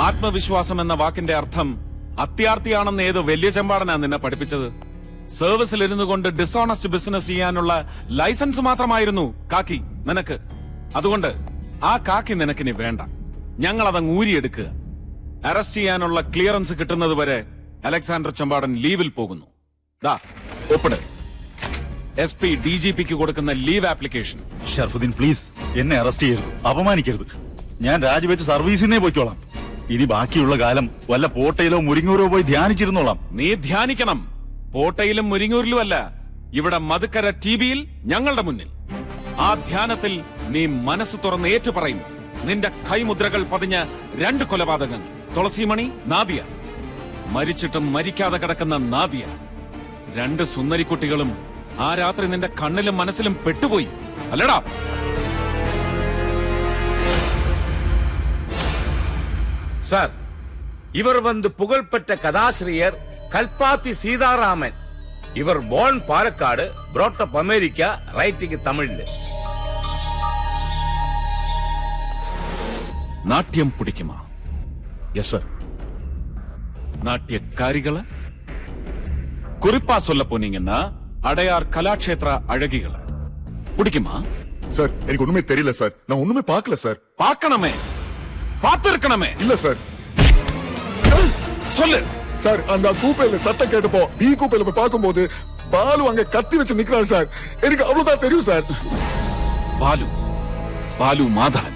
ആത്മവിശ്വാസം എന്ന വാക്കിന്റെ അർത്ഥം അത്യാർത്ഥിയാണെന്ന് ഏത് വലിയ ചെമ്പാടനാ നിന്നെ പഠിപ്പിച്ചത്. സർവീസിൽ ഇരുന്നു കൊണ്ട് ഡിസോണസ്റ്റ് ബിസിനസ് ചെയ്യാനുള്ള ലൈസൻസ് മാത്രമായിരുന്നു കാക്കി നിനക്ക്. അതുകൊണ്ട് ആ കാക്കി നിനക്കിനി വേണ്ട. ഞങ്ങൾ അതങ്ങ് ഊരിയെടുക്കുക. അറസ്റ്റ് ചെയ്യാനുള്ള ക്ലിയറൻസ് കിട്ടുന്നത് വരെ അലക്സാണ്ടർ ചെമ്പാടൻ ലീവിൽ പോകുന്നു. ദാ ഒപ്പിട്. S P D G P കൊടുക്കുന്ന ലീവ് ആപ്ലിക്കേഷൻ ഷർഫുദ്ദീൻ പ്ലീസ് എന്നെ അറസ്റ്റ് ചെയ്യരുത്. അപമാനിക്കരുത്. ഞാൻ രാജിവെച്ച് സർവീസിനെ പോയിക്കോളാം. ഇനി ബാക്കിയുള്ള കാലം വല്ല പോട്ടയിലോ മുരിങ്ങൂരോ പോയി ധ്യാനിച്ചിരുന്നോളാം. നീ ധ്യാനിക്കണം. പോട്ടയിലും മുരിങ്ങൂരിലും അല്ല ഇവിടെ മധുക്കര ടി വിയിൽ ഞങ്ങളുടെ മുന്നിൽ. ആ ധ്യാനത്തിൽ നീ മനസ്സ് തുറന്ന് ഏറ്റു പറയും നിന്റെ കൈമുദ്രകൾ പതിഞ്ഞ രണ്ട് കൊലപാതകങ്ങൾ. തുളസിമണി നാദിയ. മരിച്ചിട്ടും മരിക്കാതെ കിടക്കുന്ന നാദിയ. രണ്ട് സുന്ദരിക്കുട്ടികളും ആ രാത്രി നിന്റെ കണ്ണിലും മനസ്സിലും പെട്ടുപോയി. അല്ലടാ. சார் இவர் வந்து புகழ்பெற்ற கதாசிரியர் கல்பாத்தி சீதாராமன். இவர் போன் பாலக்காடு புரோட்டப் அமெரிக்கா ரைட்டிங் தமிழ். நாட்டியம் பிடிக்குமா? எஸ் சார் நாட்டியக்காரிகளை? குறிப்பா சொல்ல போனீங்கன்னா அடையார் கலாட்சேத்திர அழகிகளை? பிடிக்குமா? சார் எனக்கு ஒண்ணுமே தெரியல சார் நான் ஒண்ணுமே பார்க்கல சார் பார்க்கணுமே. பார்த்திருக்கணுமே. இல்ல சார் சொல்லு. சார் அந்த கூப்பையில சத்தம் கேட்டுப்போம் டீ கூப்பையில போய் பார்க்கும்போது பாலு அங்க கத்தி வச்சு நிக்கிறாரு சார். எனக்கு அவ்வளவுதான் தெரியும் சார். பாலு. பாலு மாதான்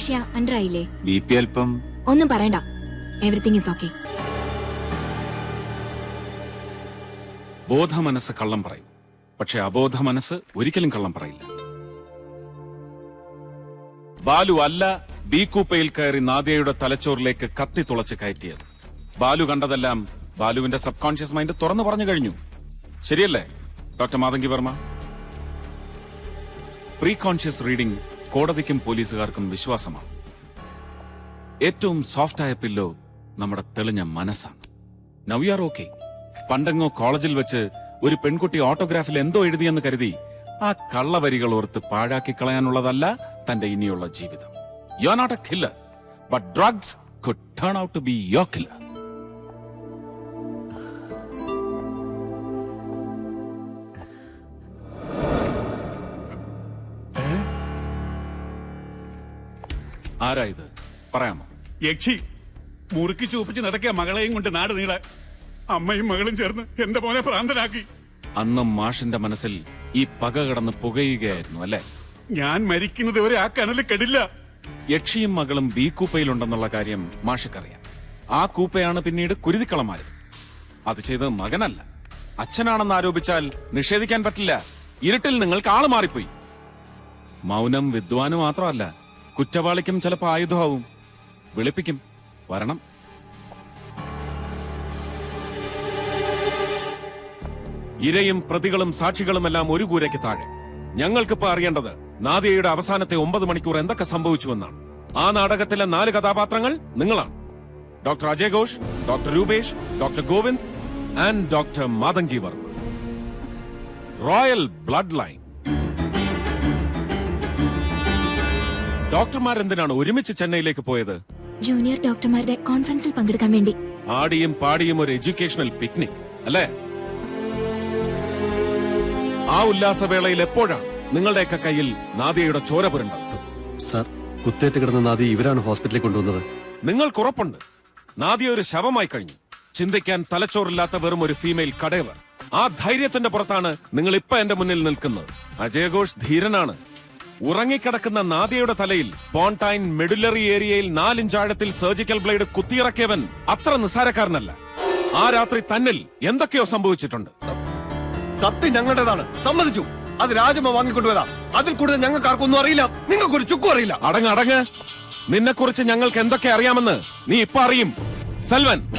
അനസ്തേഷ്യ അണ്ടർ ആയില്ലേ ബി പി അല്പം ഒന്നും പറയണ്ട. എവറിത്തിങ് ഇസ് ഓക്കെ ബോധ മനസ്സ് കള്ളം പറയും. പക്ഷെ അബോധ മനസ്സ് ഒരിക്കലും കള്ളം പറയില്ല. ബാലു അല്ല ബി കൂപ്പയിൽ കയറി നാദിയയുടെ തലച്ചോറിലേക്ക് കത്തി തുളച്ച് കയറ്റിയത്. ബാലു കണ്ടതെല്ലാം ബാലുവിന്റെ സബ് കോൺഷ്യസ് മൈൻഡ് തുറന്നു പറഞ്ഞു കഴിഞ്ഞു. ശരിയല്ലേ doctor Mathangi Varma? Pre conscious reading കോടതിക്കും പോലീസുകാർക്കും വിശ്വാസമാണ്. ഏറ്റവും സോഫ്റ്റായ പില്ലോ നമ്മുടെ തെളിഞ്ഞ മനസ്സാണ്. നൗ യു ആർ ഓക്കെ പണ്ടെങ്ങോ കോളേജിൽ വെച്ച് ഒരു പെൺകുട്ടി ഓട്ടോഗ്രാഫിൽ എന്തോ എഴുതിയെന്ന് കരുതി ആ കള്ളവരികൾ ഓർത്ത് പാഴാക്കി കളയാനുള്ളതല്ല തന്റെ ഇനിയുള്ള ജീവിതം. You are not a killer but drugs could turn out to be your killer ആരാ ഇത്? പറയാമോ? യക്ഷി മുറുക്കി ചൂപ്പിച്ച് നടക്കിയ മകളെയും കൊണ്ട് നാട് നീളെ. അമ്മയും മകളും ചേർന്ന് എന്റെ മോനെ പ്രാന്തനാക്കി അന്ന് മാഷിന്റെ മനസ്സിൽ ഈ പക കടന്ന് പുകയുകയായിരുന്നു അല്ലെ? ഞാൻ മരിക്കുന്നത് വരെ ആ കനൽ കെടില്ല. യക്ഷിയും മകളും ബി കൂപ്പയിലുണ്ടെന്നുള്ള കാര്യം മാഷിക്കറിയാം. ആ കൂപ്പയാണ് പിന്നീട് കുരുതിക്കളമായത്. അത് ചെയ്ത് മകനല്ല. അച്ഛനാണെന്ന് ആരോപിച്ചാൽ നിഷേധിക്കാൻ പറ്റില്ല. ഇരുട്ടിൽ നിങ്ങൾക്ക് ആൾ മാറിപ്പോയി. മൗനം വിദ്വാന് മാത്രമല്ല കുറ്റവാളിക്കും ചിലപ്പോ ആയുധമാവും. വിളിപ്പിക്കും. വരണം. ഇരയും പ്രതികളും സാക്ഷികളും എല്ലാം ഒരു കൂരയ്ക്ക് താഴെ. ഞങ്ങൾക്കിപ്പോ അറിയേണ്ടത് നാദിയയുടെ അവസാനത്തെ ഒമ്പത് മണിക്കൂർ എന്തൊക്കെ സംഭവിച്ചുവെന്നാണ്. ആ നാടകത്തിലെ നാല് കഥാപാത്രങ്ങൾ നിങ്ങളാണ്. Doctor Ajay Ghosh doctor Rupesh doctor Govind and doctor Mathangi Varma. Royal blood line ഡോക്ടർമാരെന്തിനാണ് ഒരുമിച്ച് ചെന്നൈയിലേക്ക് പോയത്? ജൂനിയർ ഡോക്ടർമാരുടെ കോൺഫറൻസിൽ പങ്കെടുക്കാൻ വേണ്ടി. ആടിയും പാടിയും ഒരു എഡ്യൂക്കേഷണൽ പിക്നിക് അല്ലേ? ആ ഉല്ലാസവേളയിൽ എപ്പോഴാണ് നിങ്ങളുടെയൊക്കെ കയ്യിൽ നാദിയയുടെ ചോര പുരണ്ടത്? സർ കുത്തേറ്റ് കിടന്ന നാദി ഇവരാണ് ഹോസ്പിറ്റലിൽ കൊണ്ടുവന്നത്. നിങ്ങൾക്ക് ഉറപ്പുണ്ട്. നാദിയ ഒരു ശവമായി കഴിഞ്ഞു. ചിന്തിക്കാൻ തലച്ചോറില്ലാത്ത വെറും ഒരു ഫീമെയിൽ കടയവർ. ആ ധൈര്യത്തിന്റെ പുറത്താണ് നിങ്ങൾ ഇപ്പൊ എന്റെ മുന്നിൽ നിൽക്കുന്നത്. അജയഘോഷ് ധീരനാണ്. ഉറങ്ങിക്കിടക്കുന്ന നാദിയുടെ തലയിൽ പോൺടൈൻ മെഡുലറി ഏരിയയിൽ നാലിഞ്ചാഴത്തിൽ സർജിക്കൽ ബ്ലേഡ് കുത്തിയിറക്കിയവൻ അത്ര നിസ്സാരക്കാരനല്ല. ആ രാത്രി തന്നിൽ എന്തൊക്കെയോ സംഭവിച്ചിട്ടുണ്ട്. കത്തി ഞങ്ങളുടേതാണ്. സമ്മതിച്ചു. അത് രാജമ്മ വാങ്ങിക്കൊണ്ടുവരാം. അതിൽ കൂടുതൽ ഞങ്ങൾക്ക് ആർക്കൊന്നും അറിയില്ല. നിങ്ങൾക്കൊരു ചുക്കും അറിയില്ല. അടങ്ങ് അടങ്ങ്. നിന്നെക്കുറിച്ച് ഞങ്ങൾക്ക് എന്തൊക്കെ അറിയാമെന്ന് നീ ഇപ്പൊ അറിയും. സെൽവൻ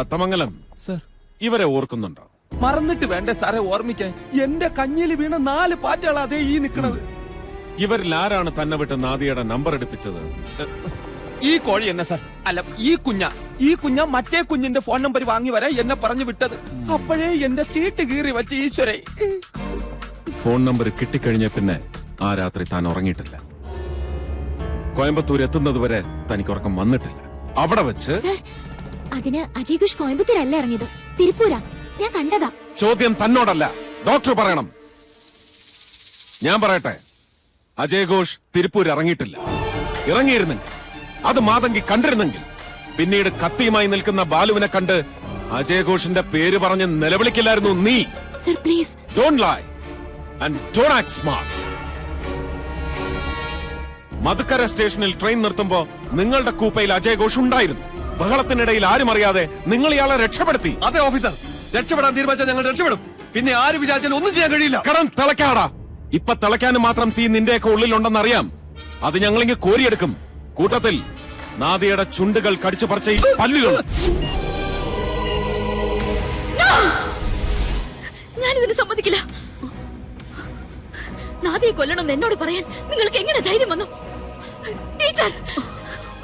തത്തമംഗലം. സർ. ഇവരെ ഓർക്കുന്നുണ്ടോ? മറന്നിട്ട് വേണ്ട സാറെ ഓർമ്മിക്കാൻ? എന്റെ കഞ്ഞിയിൽ വീണ നാല് പാറ്റകളാ അതേ ഈ നിക്കണത്. ഇവരിൽ ആരാണ് തന്നെ വിട്ട് നാദിയുടെ നമ്പർ എടുപ്പിച്ചത്? ഈ കോഴി എന്നെ സാർ. അല്ല ഈ കുഞ്ഞ. ഈ കുഞ്ഞ മറ്റേ കുഞ്ഞിന്റെ ഫോൺ നമ്പർ വാങ്ങി വരാൻ എന്നെ പറഞ്ഞു വിട്ടത്. അപ്പോഴേ എന്റെ ചീട്ട് കീറി വെച്ച ഈശ്വരെ. ഫോൺ നമ്പർ കിട്ടിക്കഴിഞ്ഞ പിന്നെ ആ രാത്രി താൻ ഉറങ്ങിയിട്ടില്ല. കോയമ്പത്തൂർ എത്തുന്നത് വരെ തനിക്ക് ഉറക്കം വന്നിട്ടില്ല. അവിടെ വെച്ച് സർ അതിന് അജയ് ഘോഷ് കോയമ്പത്തൂരല്ല ഇറങ്ങിയത്. തിരുപ്പൂരാ. ഞാൻ കണ്ടതാ. ചോദ്യം തന്നോടല്ല. ഡോക്ടർ പറയണം. ഞാൻ പറയട്ടെ. അജയ് ഘോഷ് തിരുപ്പൂർ ഇറങ്ങിയിട്ടില്ല. ഇറങ്ങിയിരുന്നെങ്കിൽ അത് മാതങ്കി കണ്ടിരുന്നെങ്കിൽ പിന്നീട് കത്തിയുമായി നിൽക്കുന്ന ബാലുവിനെ കണ്ട് അജയ് ഘോഷിന്റെ പേര് പറഞ്ഞ് നിലവിളിക്കില്ലായിരുന്നു നീ. Sir please. Don't lie and don't act smart Madukkarai സ്റ്റേഷനിൽ ട്രെയിൻ നിർത്തുമ്പോ നിങ്ങളുടെ കൂപ്പയിൽ അജയ് ഘോഷ് ഉണ്ടായിരുന്നു. ബഹളത്തിനിടയിൽ ആരും അറിയാതെ നിങ്ങൾ ഇയാളെ രക്ഷപ്പെടുത്തി. അതെ ഓഫീസർ രക്ഷപ്പെടാൻ തീരുമാനിച്ചാൽ ഞങ്ങൾ രക്ഷപ്പെടും. പിന്നെ ആര് വിചാരിച്ചാലും ഒന്നും ചെയ്യാൻ കഴിയില്ല. കടം തിളക്കാടാ ഇപ്പൊ തിളയ്ക്കാനും മാത്രം തീ നിന്റെയൊക്കെ ഉള്ളിലുണ്ടെന്ന് അറിയാം അത് ഞങ്ങളിങ്ങ് കോരിയെടുക്കും. കൂട്ടത്തിൽ നാദിയുടെ ചുണ്ടുകൾ കടിച്ചു പറിച്ച ഈ പല്ലുകൾ. ഞാനിതിന് സമ്മതിക്കില്ല. നാദിയെ കൊല്ലണമെന്ന് എന്നോട് പറയാൻ നിങ്ങൾക്ക് എങ്ങനെ ധൈര്യം വന്നു? ടീച്ചർ!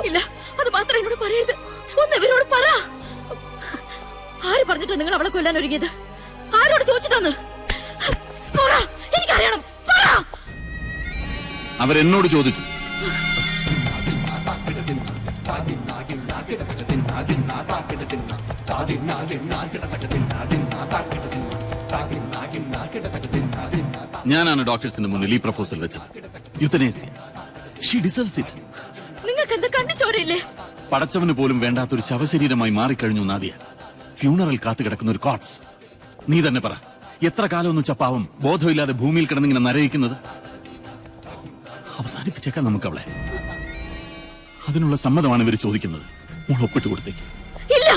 ഇല്ല അത് മാത്രം എന്നോട് പറയരുത്. ഒന്ന് ഇവരോട് പറ. ആര് പറഞ്ഞിട്ട് നിങ്ങൾ അവളെ കൊല്ലാൻ ഒരുങ്ങിയത്? ആരോട് ചോദിച്ചിട്ടാന്ന്? പറ. എനിക്കറിയണം. പറ. അവരെന്നോട് ചോദിച്ചു. ഞാനാണ് ഡോക്ടേഴ്സിന്റെ മുന്നിൽ ഈ പ്രപ്പോസൽ വെച്ചത്. യുത്തനേസ്യ. ഷീ ഡിസേർവ്സ് ഇറ്റ് നിങ്ങൾക്ക് എന്താ കണ്ണു ചോരയില്ലേ പടച്ചവന് പോലും വേണ്ടാത്തൊരു ശവശരീരമായി മാറിക്കഴിഞ്ഞു നാദിയ. ഫ്യൂണറൽ കാത്തു കിടക്കുന്ന ഒരു കോർപ്സ് നീ തന്നെ പറ എത്ര കാലം ഒന്ന് ചപ്പാവും ബോധമില്ലാതെ ഭൂമിയിൽ കിടന്നിങ്ങനെ നരയിക്കുന്നത് അവസാനിപ്പിച്ചേക്കാം നമുക്ക് അവളെ അതിനുള്ള സമ്മതമാണ് ഇവർ ചോദിക്കുന്നത്. മോൾ ഒപ്പിട്ട് കൊടുത്തേക്ക്. ഇല്ല!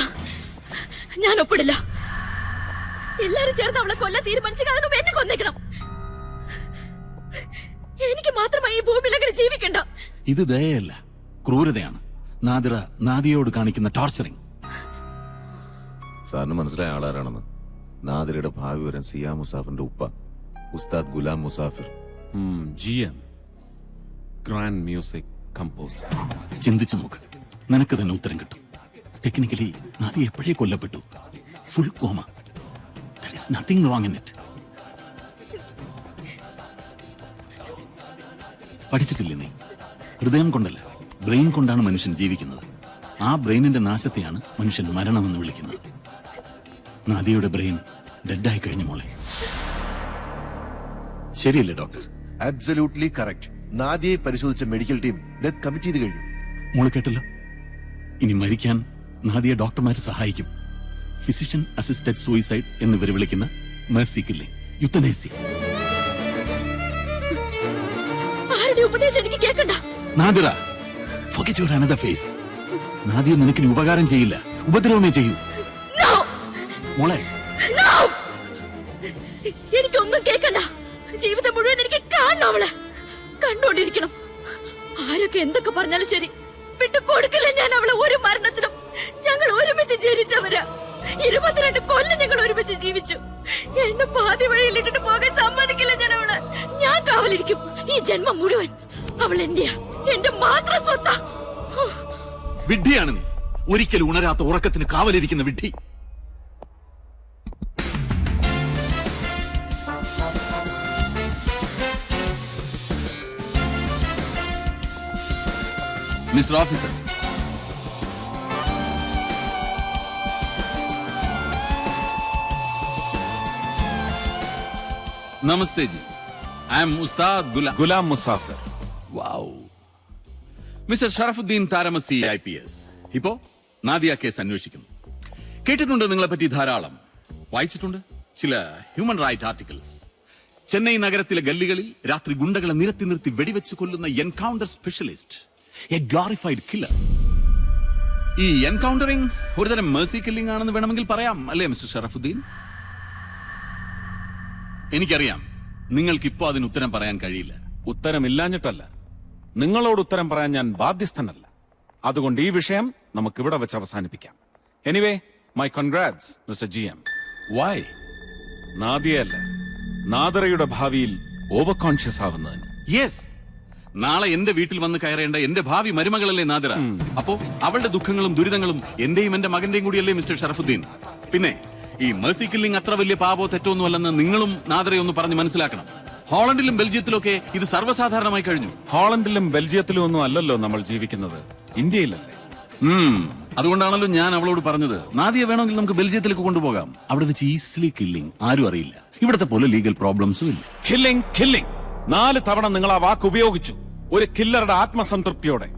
ഞാൻ ഒപ്പിടില്ല. എല്ലാരും ചേർന്ന് അവളെ കൊല്ലാൻ തീരുമാനിച്ചു അതിനും എന്നെ കൊന്നേക്കണം. എനിക്ക് മാത്രമായി ഈ ഭൂമിയിൽ അങ്ങനെ ജീവിക്കണ്ട. ഇത് ദയയല്ല ക്രൂരതയാണ്. നാദിറ നാദിയോട് കാണിക്കുന്ന ടോർച്ചറിങ് സാറിന് മനസ്സിലായ ആളാരാണെന്ന്. നാദിറയുടെ ഭാവി വരൻ സിയാ മുസാഫിന്റെ ഉപ്പ Ustad Ghulam Musafir. G M grand music composer ചിന്തിച്ചു നോക്ക്. നിനക്ക് തന്നെ ഉത്തരം കിട്ടും. ടെക്നിക്കലി നാദി എപ്പോഴേ കൊല്ലപ്പെട്ടു? Full coma there is nothing wrong in it പഠിച്ചിട്ടില്ലേ നീ? ഹൃദയം കൊണ്ടല്ല? ബ്രെയിൻ കൊണ്ടാണ് മനുഷ്യൻ ജീവിക്കുന്നത്. ആ ബ്രെയിനിന്റെ നാശത്തെയാണ് മനുഷ്യൻ മരണമെന്ന് വിളിക്കുന്നത്. നാദിയുടെ ബ്രെയിൻ ഡെഡായി കഴിഞ്ഞു മോളെ. ശരിയല്ലേ ഡോക്ടർ? അബ്സല്യൂട്ട്ലി കറക്റ്റ് നാദിയെ പരിശോധിച്ച മെഡിക്കൽ ടീം ഡെത്ത് കമ്മിറ്റ് ചെയ്ത് കഴിഞ്ഞു. മോൾ കേട്ടല്ലോ? ഇനി മരിക്കാൻ നാദിയെ ഡോക്ടർമാർ സഹായിക്കും. ഫിസിഷ്യൻ അസിസ്റ്റഡ് സൂയിസൈഡ് എന്നിവർ വിളിക്കുന്ന മെർസിക്കില്ലേ യുത്തനേസി ആരുടെ ഉപദേശം എനിക്ക് കേൾക്കണ്ട? Nadira! Forget your another face. Nadia നിനക്കിനി ഉപകാരം ചെയ്യില്ല. ഉപദ്രവമേ ചെയ്യൂ. No! മോളെ. No! എനിക്കൊന്നും കേൾക്കണ്ട ജീവിതം മുഴുവൻ എനിക്ക് കാണണം അവളെ. കണ്ടോണ്ടിരിക്കണം. ആരൊക്കെ എന്തൊക്കെ പറഞ്ഞാലും ശരി. വിട്ടു കൊടുക്കില്ല ഞാൻ അവളെ ഒരു മരണത്തിനും. ഞങ്ങൾ ഒരുമിച്ച് ജനിച്ചവരാ. ഇരുപത്തിരണ്ട് കൊല്ലം ഞങ്ങൾ ഒരുമിച്ച് ജീവിച്ചു. എന്നെ പാതി വഴിയിൽ ഇട്ടിട്ട് പോകാൻ സമ്മതിക്കില്ല ഞാൻ അവളെ. ഞാൻ കാവലിരിക്കും. ഈ ജന്മം മുഴുവൻ അവൾ എന്റെയാ. എന്റെ മാത്രം സ്വത്താ. വിഡ്ഢിയാണ് നീ. ഒരിക്കലും ഉണരാത്ത ഉറക്കത്തിന് കാവലിരിക്കുന്ന വിഡ്ഢി. Mister officer. Namaste ji. I'm Ustad Ghulam. Ghulam Musafir. Wow mister Sharafuddin Taramasi I P S. ഇപ്പോ നാദിയ കേസ് അന്വേഷിക്കുന്നു. കേട്ടിട്ടുണ്ട് നിങ്ങളെ പറ്റി ധാരാളം. വായിച്ചിട്ടുണ്ട്? ചില ഹ്യൂമൻ റൈറ്റ് ആർട്ടിക്കിൾസ് ചെന്നൈ നഗരത്തിലെ ഗല്ലികളിൽ രാത്രി ഗുണ്ടകളെ നിരത്തി നിർത്തി വെടിവെച്ച് കൊല്ലുന്ന encounter specialist a glorified killer ഈ എൻകൗണ്ടറിംഗ് ഒരുതരം മേഴ്സി കില്ലിംഗ് ആണെന്ന് വേണമെങ്കിൽ പറയാം അല്ലേ മിസ്റ്റർ ഷറഫുദ്ദീൻ? എനിക്കറിയാം. നിങ്ങൾക്ക് ഇപ്പോ അതിന് ഉത്തരം പറയാൻ കഴിയില്ല. ഉത്തരമില്ലാഞ്ഞിട്ടല്ല. നിങ്ങളോട് ഉത്തരം പറയാൻ ഞാൻ ബാധ്യസ്ഥനല്ല. അതുകൊണ്ട് ഈ വിഷയം നമുക്ക് ഇവിടെ വെച്ച് അവസാനിപ്പിക്കാം. Anyway my congrats mister G M why നാദിയല്ല നാദറയുടെ ഭാവിയിൽ ഓവർ കോൺഷ്യസ് ആവുന്നതിന് യെസ് നാളെ എന്റെ വീട്ടിൽ വന്ന് കയറേണ്ട എന്റെ ഭാവി മരുമകളല്ലേ നാദിറ? അപ്പോ അവളുടെ ദുഃഖങ്ങളും ദുരിതങ്ങളും എന്റെയും എന്റെ മകന്റെയും കൂടിയല്ലേ മിസ്റ്റർ ഷറഫുദ്ദീൻ? പിന്നെ ഈ മേഴ്സി കില്ലിംഗ് അത്ര വലിയ പാപോ തെറ്റോ അല്ലെന്ന് നിങ്ങളും നാദിറയെ ഒന്ന് പറഞ്ഞ് മനസ്സിലാക്കണം. ഹോളണ്ടിലും ബെൽജിയത്തിലും ഒക്കെ ഇത് സർവസാധാരണമായി കഴിഞ്ഞു. ഹോളണ്ടിലും ബെൽജിയത്തിലും ഒന്നും അല്ലല്ലോ നമ്മൾ ജീവിക്കുന്നത്. ഇന്ത്യയിലല്ലേ? ഉം. അതുകൊണ്ടാണല്ലോ ഞാൻ അവളോട് പറഞ്ഞത്. നാദിയെ വേണമെങ്കിൽ നമുക്ക് ബെൽജിയത്തിലേക്ക് കൊണ്ടുപോകാം. അവിടെ വെച്ച് ഈസിലി കില്ലിംഗ് ആരും അറിയില്ല. ഇവിടത്തെ പോലെ ലീഗൽ പ്രോബ്ലംസും ഇല്ല. കില്ലിംഗ് കില്ലിംഗ് നാല് തവണ നിങ്ങൾ ആ വാക്ക് ഉപയോഗിച്ചു. ഒരു കില്ലറുടെ ആത്മസംതൃപ്തിയോടെ.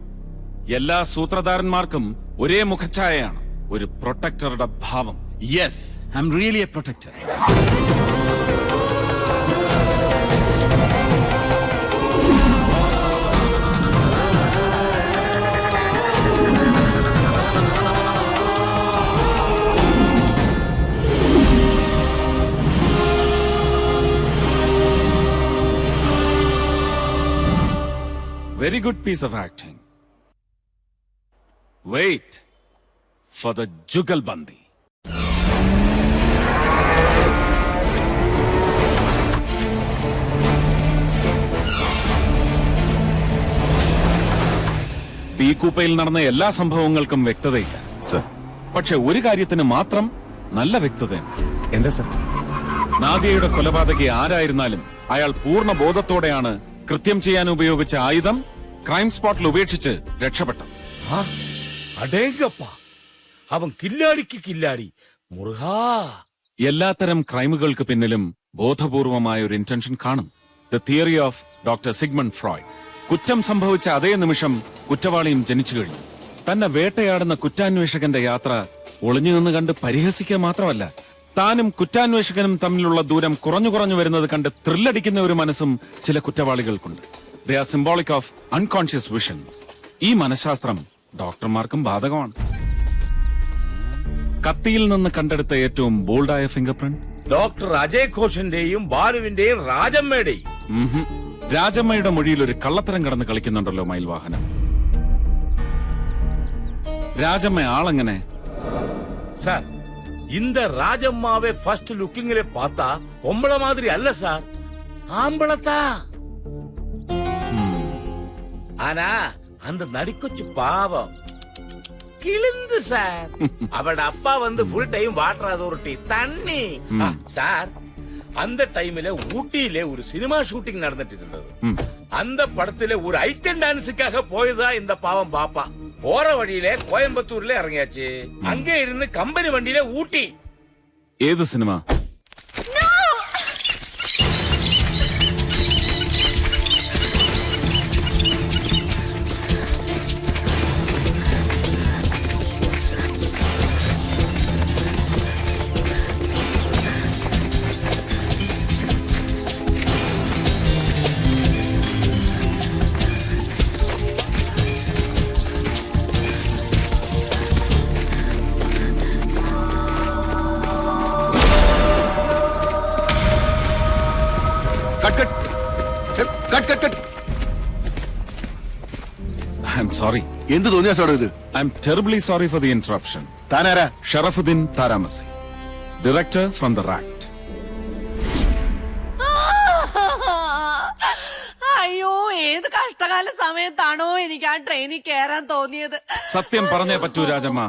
എല്ലാ സൂത്രധാരന്മാർക്കും ഒരേ മുഖഛായയാണ് ഒരു പ്രൊട്ടക്ടറുടെ ഭാവം. Yes I'm really a protector Very good piece of acting. Wait for the Jugalbandi. B കൂപ്പയിൽ നടന്ന എല്ലാ സംഭവങ്ങൾക്കും വ്യക്തതയില്ല സർ പക്ഷെ ഒരു കാര്യത്തിന് മാത്രം നല്ല വ്യക്തതയുണ്ട് എന്താ സർ നാദിയയുടെ കൊലപാതകി ആരായിരുന്നാലും അയാൾ പൂർണ ബോധത്തോടെയാണ് കൃത്യം ചെയ്യാൻ ഉപയോഗിച്ച ആയുധം ക്രൈം സ്പോട്ടിൽ ഉപേക്ഷിച്ച് രക്ഷപ്പെട്ടു. അടേങ്കപ്പ. അവൻ കില്ലാടിക്ക് കില്ലാടി. മുറുഹാ. എല്ലാത്തരം ക്രൈമുകൾക്ക് പിന്നിലും ബോധപൂർവമായ ഒരു ഇന്റൻഷൻ കാണും. The theory of doctor Sigmund Freud കുറ്റം സംഭവിച്ച അതേ നിമിഷം കുറ്റവാളിയും ജനിച്ചു കഴിഞ്ഞു. തന്നെ വേട്ടയാടുന്ന കുറ്റാന്വേഷകന്റെ യാത്ര ഒളിഞ്ഞു നിന്ന് കണ്ട് പരിഹസിക്കുക മാത്രമല്ല താനും കുറ്റാന്വേഷകനും തമ്മിലുള്ള ദൂരം കുറഞ്ഞു കുറഞ്ഞു വരുന്നത് കണ്ട് ത്രില്ലടിക്കുന്ന ഒരു മനസ്സും ചില കുറ്റവാളികൾക്കുണ്ട്. The are symbolic of unconscious visions ഈ മനഃശാസ്ത്രം ഡോക്ടർമാർക്കും ബാധകമാണ് കത്തിയിൽ നിന്ന് കണ്ടെടുത്ത ഏറ്റവും ബോൾഡായ ഫിംഗർ പ്രിന്റ് ഡോക്ടർ അജയ് ഘോഷിന്റെയും ബാലുവിന്റെയും രാജമ്മയുടെയും ഉംഹും. രാജമ്മയുടെ മൊഴിയിൽ ഒരു കള്ളത്തരം കടന്ന് കളിക്കുന്നുണ്ടല്ലോ മയിൽവാഹനം രാജമ്മ ആളെങ്ങനെ சார் இந்த ராஜம்மாவை ஃபர்ஸ்ட் லுக்கிங்ல பார்த்தா பொம்பளை மாதிரி அல்ல சார் ஆம்பளத்தா ஆனா அந்த நடிக்குச்சு பாவம். கிழிந்து சார். அவட அப்பா வந்து ஃபுல் டைம் வாட்டர் அதாரிட்டி தண்ணி. சார் அந்த டைம்ல ஊட்டியில ஒரு சினிமா ஷூட்டிங் நடந்துட்டு இருந்தது. அந்த படத்துல ஒரு ஐட்டன் டான்ஸுக்காக போயதா இந்த பாவம் பாப்பா. போற வழியில கோயம்புத்தூர்ல இறங்கியாச்சு. அங்கே இருந்து கம்பெனி வண்டியில ஊட்டி. ஏது சினிமா എന്ത് തോന്നിയ സാറോ ഇത്? I'm terribly sorry for the interruption താനാരാ? Sharafuddin Taramasi director from the rack അയ്യോ കഷ്ടകാല സമയത്താണോ എനിക്ക് ആ ട്രെയിനിൽ കയറാൻ തോന്നിയത്. സത്യം പറഞ്ഞേ പറ്റൂ രാജമ്മ.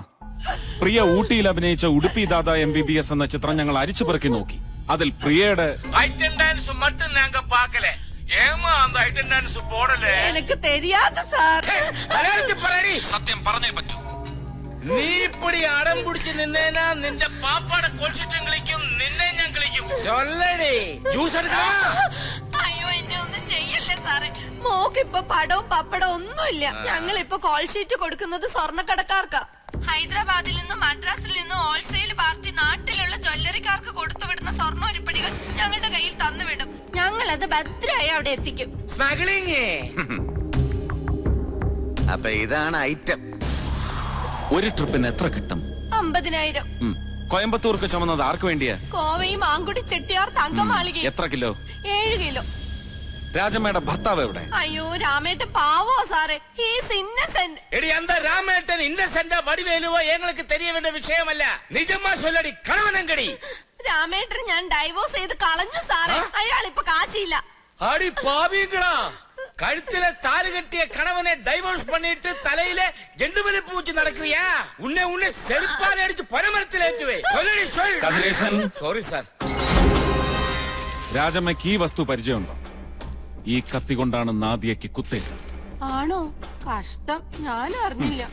പ്രിയ ഊട്ടിയിൽ അഭിനയിച്ച Udupi Dada M B B S എന്ന ചിത്രം ഞങ്ങൾ അരിച്ചു പെറുക്കി നോക്കി. അതിൽ പ്രിയയുടെ ഐറ്റം ഡാൻസ് മറ്റും ഞങ്ങൾ പാക്കലേ എനിക്ക് തെരിയാത്ത സാർ. സത്യം പറഞ്ഞേ പറ്റൂ. നീ ഇപ്പടി അടം പിടിച്ച് നിന്നേനാ നിന്റെ പാപ്പാടെ കോൾഷിറ്റം കളിക്കും നിന്നെ ഞാൻ കളിക്കും. ചൊല്ലടി. ജ്യൂസ് അയ്യോ എന്നെ ഒന്നും ചെയ്യല്ലേ സാറേ? മോക്കിപ്പോ പടവും പപ്പടവും ഒന്നുമില്ല. ഞങ്ങൾ ഇപ്പൊ കോൾ ഷീറ്റ് കൊടുക്കുന്നത് സ്വർണക്കടക്കാർക്കാ. ഹൈദരാബാദിൽ നിന്നും മദ്രാസിൽ നിന്നും ഹോൾസെയിൽ പാർട്ടി നാട്ടിലുള്ള ജ്വല്ലറിക്കാർക്ക് കൊടുത്തുവിടുന്ന സ്വർണ ഉരുപ്പടികൾ ഞങ്ങളുടെ കയ്യിൽ തന്നുവിടും. ഞങ്ങൾ അത് ഭദ്രമായി അവിടെ എത്തിക്കും. സ്മഗ്ലിംഗ് അപ്പൊ ഇതാണ് ഐറ്റം ഒരു ട്രിപ്പിന് എത്ര കിട്ടും? അമ്പതിനായിരം. കോയമ്പത്തൂർക്ക് ചുമന്നത് ആർക്ക് വേണ്ടിയാ? കോവയും ആങ്കുടി ചെട്ടിയാർ തങ്കമാളിക എത്ര കിലോ? ഏഴ് കിലോ. രാജമ്മയുടെ ഭർത്താവ് എവിടെ? അയ്യോ രാമേട്ടൻ പാവോ സാറേ? ഹീസ് ഇന്നസെന്റ് എടി എന്താ രാമേട്ടൻ ഇന്നസെന്റ് വടിവേലുവോ? ഞങ്ങൾക്ക് തെരിയ വിഷയമല്ല. നിജമാ ചൊല്ലടി കടി രാമേട്ടൻ ഞാൻ ഡൈവോഴ്സ് ചെയ്ത് കളഞ്ഞു സാറേ. അയാൾ ഇപ്പൊ കാശിയില്ല. അടി പാവീങ്ങളാ. கழுத்துல தாலி கட்டிய கணவனை டைவோர்ஸ் பண்ணிட்டு தலையில எண்டுமலை பூச்சி நடக்கிறியா ഉന്നെ உன்னை செருப்பால் அடிச்சு பரமரத்தில் ஏற்றுவே சொல்லடி சொல் சாரி சார் രാജമ്മയ്ക്ക് ഈ വസ്തു പരിചയമുണ്ടോ? ഈ കത്തി കൊണ്ടാണ് നാദിയയ്ക്ക് കുത്തേറ്റത്. ആണോ? കഷ്ടം. ഞാൻ അറിഞ്ഞില്ല.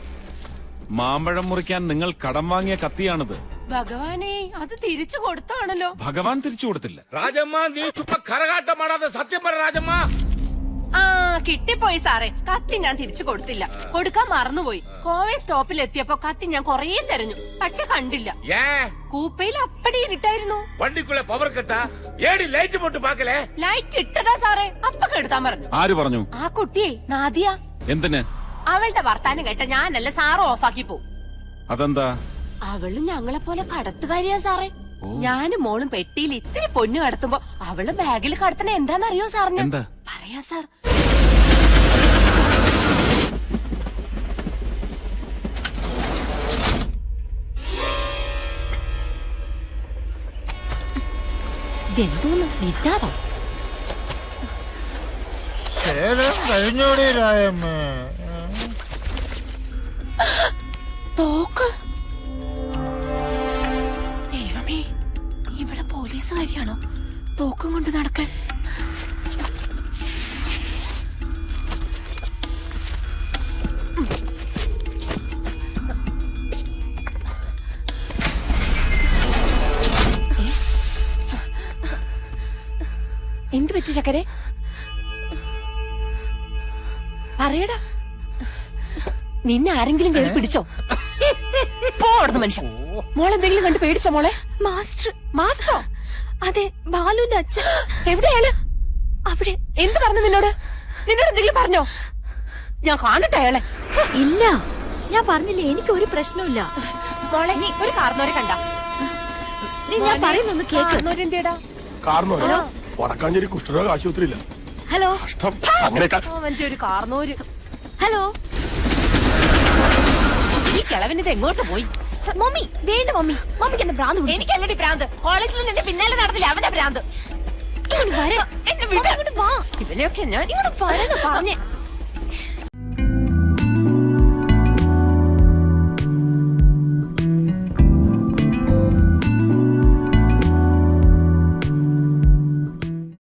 മാമ്പഴം മുറിക്കാൻ നിങ്ങൾ കടം വാങ്ങിയ കത്തിയാണിത്. ഭഗവാനെ അത് തിരിച്ചു കൊടുത്താണല്ലോ. ഭഗവാൻ തിരിച്ചു കൊടുത്തില്ല. രാജമ്മ നീ ചുമ്മാ കരകാട്ടമാണ് മാടാതെ സത്യം പറ രാജമ്മ. ആ കിട്ടിപ്പോയി സാറേ. കത്തി ഞാൻ തിരിച്ചു കൊടുത്തില്ല. കൊടുക്കാൻ മറന്നുപോയി. കോവേ സ്റ്റോപ്പിൽ എത്തിയപ്പോ കത്തി ഞാൻ കൊറേ തെരഞ്ഞു. പക്ഷെ കണ്ടില്ല. കൂപ്പയിൽ അപ്പടി ഇരുട്ടായിരുന്നു. വണ്ടിക്കുള്ള പവർ കട്ടാ ഏടി ലൈറ്റ് പോട്ട് പാക്കലേ? ലൈറ്റ് ഇട്ടതാ സാറേ. അപ്പൊ കെടുത്താൻ പറഞ്ഞു. ആര് പറഞ്ഞു? ആ കുട്ടിയെ നാദിയ. എന്തിന്? അവളുടെ വർത്താനം കേട്ട ഞാനല്ല സാറ് ഓഫാക്കി പോ അതെന്താ? അവൾ ഞങ്ങളെ പോലെ കടത്തുകാരിയാ സാറേ. ഞാനും മോളും പെട്ടിയിൽ ഇത്തിരി പൊന്നു കടത്തുമ്പോ അവൾ ബാഗിൽ കടത്തണ എന്താന്നറിയോ സാറിന്? എന്താ? പറയാ സാർ. ഇതെന്തോന്ന്? ഗിറ്റാറോ കഴിഞ്ഞോടി രായമ്മ. തോക്ക്. ദൈവമേ ഇവിടെ പോലീസുകാരിയാണോ? തോക്കും കൊണ്ട് നടക്കാൻ. ചക്കരെ. പറയടാ. നിന്നെ ആരെങ്കിലും കയറി പിടിച്ചോ? പോടുന്ന മനുഷ്യൻ. മോളെന്തെങ്കിലും കണ്ട് പേടിച്ചോ മോളെ? മാസ്റ്റർ. മാസ്റ്ററോ? അതെ ബാലുന്റെ അച്ഛൻ. എവിടെയാണ് അവിടെ. എന്ത് പറഞ്ഞു നിന്നോട്? നിന്നോട് എന്തെങ്കിലും പറഞ്ഞോ? ഞാൻ കാണട്ടെ അയാളെ. ഇല്ല. ഞാൻ പറഞ്ഞില്ലേ എനിക്ക് ഒരു പ്രശ്നമില്ല മോളെ നീ ഒരു കാർന്നോരെ കണ്ട. നീ ഞാൻ പറയുന്നൊന്ന് എന്തിയടാ? കാരണമല്ല വടക്കാഞ്ചേരി കുഷ്ഠരോഗ ആശുപത്രിയില്ല. ഹലോ. കഷ്ടം. അങ്ങനെയൊക്കെ. അവന്റെ ഒരു കാർന്നോര്. ഹലോ. ഈ കിളവനിത് എങ്ങോട്ട് പോയി? മമ്മി വേണ്ട മമ്മി. മമ്മിക്ക് എന്താ ഭ്രാന്ത് പിടിച്ചു? എനിക്കല്ലടി ഭ്രാന്ത്. കോളേജിൽ നിന്റെ പിന്നാലെ നടന്നില്ല. അവന്റെ ഭ്രാന്ത്. ഇങ്ങോട്ട്. എന്നെ ഇവനെയൊക്കെ ഞാൻ ഇങ്ങോട്ട് പറഞ്ഞേ.